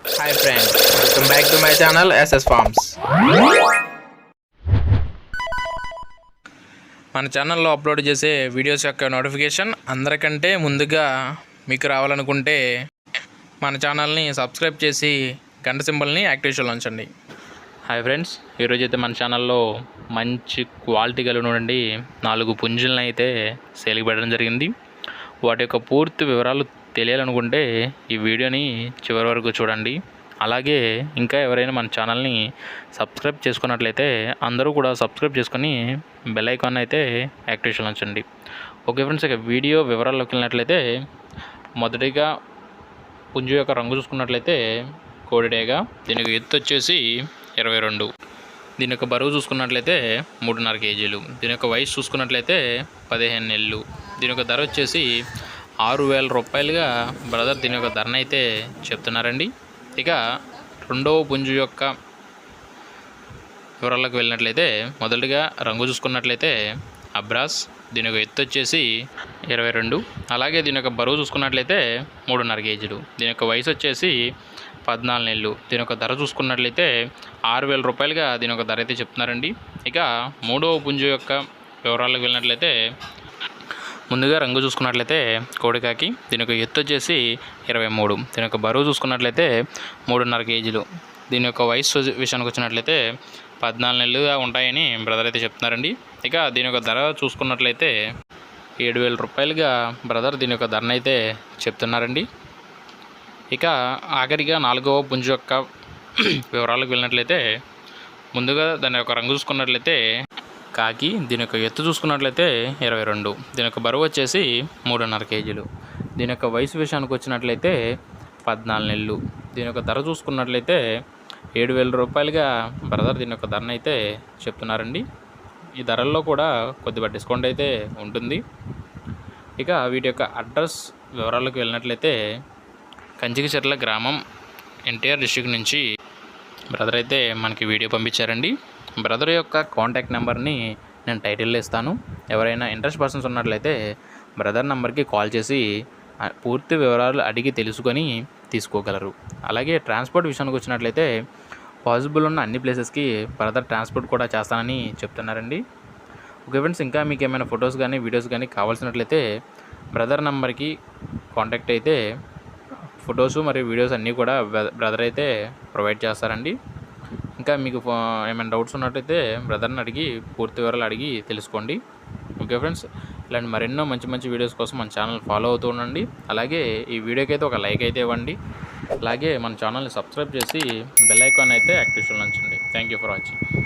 Hi friend welcome back to my channel SS farms మన ఛానల్లో upload చేసే videos యొక్క నోటిఫికేషన్ అందరికంటే ముందుగా మీకు రావాలనుకుంటే మన ఛానల్ని సబ్స్క్రైబ్ చేసి గంట సింబల్ని యాక్టివేషన్లో ఉంచండి. హాయ్ ఫ్రెండ్స్ ఈరోజు అయితే మన ఛానల్లో మంచి క్వాలిటీ కలిగినటువంటి నాలుగు పుంజులను అయితే సేల్కి పెట్టడం జరిగింది. వాటి యొక్క పూర్తి వివరాలు తెలియాలనుకుంటే ఈ వీడియోని చివరి వరకు చూడండి. అలాగే ఇంకా ఎవరైనా మన ఛానల్ని సబ్స్క్రైబ్ చేసుకున్నట్లయితే అందరూ కూడా సబ్స్క్రైబ్ చేసుకొని బెల్ ఐకాన్ అయితే యాక్టివేషన్ ఉంచండి. ఓకే ఫ్రెండ్స్ ఇక వీడియో వివరాల్లోకి వెళ్ళినట్లయితే మొదటిగా పుంజు యొక్క రంగు చూసుకున్నట్లయితే కోడిడేగా దీనికి ఎత్తు వచ్చేసి ఇరవై రెండు. దీని యొక్క బరువు చూసుకున్నట్లయితే మూడున్నర కేజీలు. దీని యొక్క వయసు చూసుకున్నట్లయితే పదిహేను నెలలు. దీని యొక్క ధర వచ్చేసి ఆరు వేల రూపాయలుగా బ్రదర్ దీని యొక్క ధరను అయితే చెప్తున్నారండి. ఇక రెండవ పుంజు యొక్క వివరాలకు వెళ్ళినట్లయితే మొదటిగా రంగు చూసుకున్నట్లయితే అబ్రాస్ దీని యొక్క ఎత్తు వచ్చేసి ఇరవై రెండు. అలాగే దీని యొక్క బరువు చూసుకున్నట్లయితే మూడున్నర కేజీలు. దీని యొక్క వయసు వచ్చేసి పద్నాలుగు నెలలు. దీని యొక్క ధర చూసుకున్నట్లయితే ఆరు వేల రూపాయలుగా దీని యొక్క ధర అయితే చెప్తున్నారండి. ఇక మూడవ పుంజు యొక్క వివరాలకు వెళ్ళినట్లయితే ముందుగా రంగు చూసుకున్నట్లయితే కోడికాకి దీని యొక్క ఎత్తు వచ్చేసి ఇరవై మూడు. దీని యొక్క బరువు చూసుకున్నట్లయితే మూడున్నర కేజీలు. దీని యొక్క వయసు విషయానికి వచ్చినట్లయితే పద్నాలుగు నెలలుగా ఉంటాయని బ్రదర్ అయితే చెప్తున్నారండి. ఇక దీని యొక్క ధర చూసుకున్నట్లయితే ఏడు వేల రూపాయలుగా బ్రదర్ దీని యొక్క ధరను అయితే చెప్తున్నారండి. ఇక ఆఖరిగా నాలుగవ పుంజు యొక్క వివరాలకు వెళ్ళినట్లయితే ముందుగా దాని యొక్క రంగు చూసుకున్నట్లయితే కాకి దీని యొక్క ఎత్తు చూసుకున్నట్లయితే ఇరవై రెండు. దీని యొక్క బరువు వచ్చేసి మూడున్నర కేజీలు. దీని యొక్క వయసు విషయానికి వచ్చినట్లయితే పద్నాలుగు నెలలు. దీని యొక్క ధర చూసుకున్నట్లయితే ఏడు వేల రూపాయలుగా బ్రదర్ దీని యొక్క ధరను అయితే చెప్తున్నారండి. ఈ ధరల్లో కూడా కొద్దిగా డిస్కౌంట్ అయితే ఉంటుంది. ఇక వీటి యొక్క అడ్రస్ వివరాలకు వెళ్ళినట్లయితే కంచికిచెర్ల గ్రామం ఎన్టీఆర్ డిస్టిక్ నుంచి బ్రదర్ అయితే మనకి వీడియో పంపించారండి. బ్రదర్ యొక్క కాంటాక్ట్ నెంబర్ని నేను టైటిల్లో ఇస్తాను. ఎవరైనా ఇంట్రెస్ట్ పర్సన్స్ ఉన్నట్లయితే బ్రదర్ నెంబర్కి కాల్ చేసి పూర్తి వివరాలు అడిగి తెలుసుకొని తీసుకోగలరు. అలాగే ట్రాన్స్పోర్ట్ విషయానికి వచ్చినట్లయితే పాసిబుల్ ఉన్న అన్ని ప్లేసెస్కి బ్రదర్ ట్రాన్స్పోర్ట్ కూడా చేస్తానని చెప్తున్నారండి. ఓకే ఫ్రెండ్స్ ఇంకా మీకు ఏమైనా ఫొటోస్ కానీ వీడియోస్ కానీ కావాల్సినట్లయితే బ్రదర్ నెంబర్కి కాంటాక్ట్ అయితే ఫొటోస్ మరియు వీడియోస్ అన్నీ కూడా బ్రదర్ అయితే ప్రొవైడ్ చేస్తారండి. ఇంకా మీకు ఏమైనా డౌట్స్ ఉన్నట్టయితే బ్రదర్ని అడిగి పూర్తి వివరాలు అడిగి తెలుసుకోండి. ఓకే ఫ్రెండ్స్ ఇలాంటి మరెన్నో మంచి మంచి వీడియోస్ కోసం మన ఛానల్ ఫాలో అవుతూ ఉండండి. అలాగే ఈ వీడియోకి అయితే ఒక లైక్ అయితే ఇవ్వండి. అలాగే మన ఛానల్ని సబ్స్క్రైబ్ చేసి బెల్ ఐకాన్ అయితే యాక్టివ్ ఉంచండి థ్యాంక్ యూ ఫర్ వాచింగ్.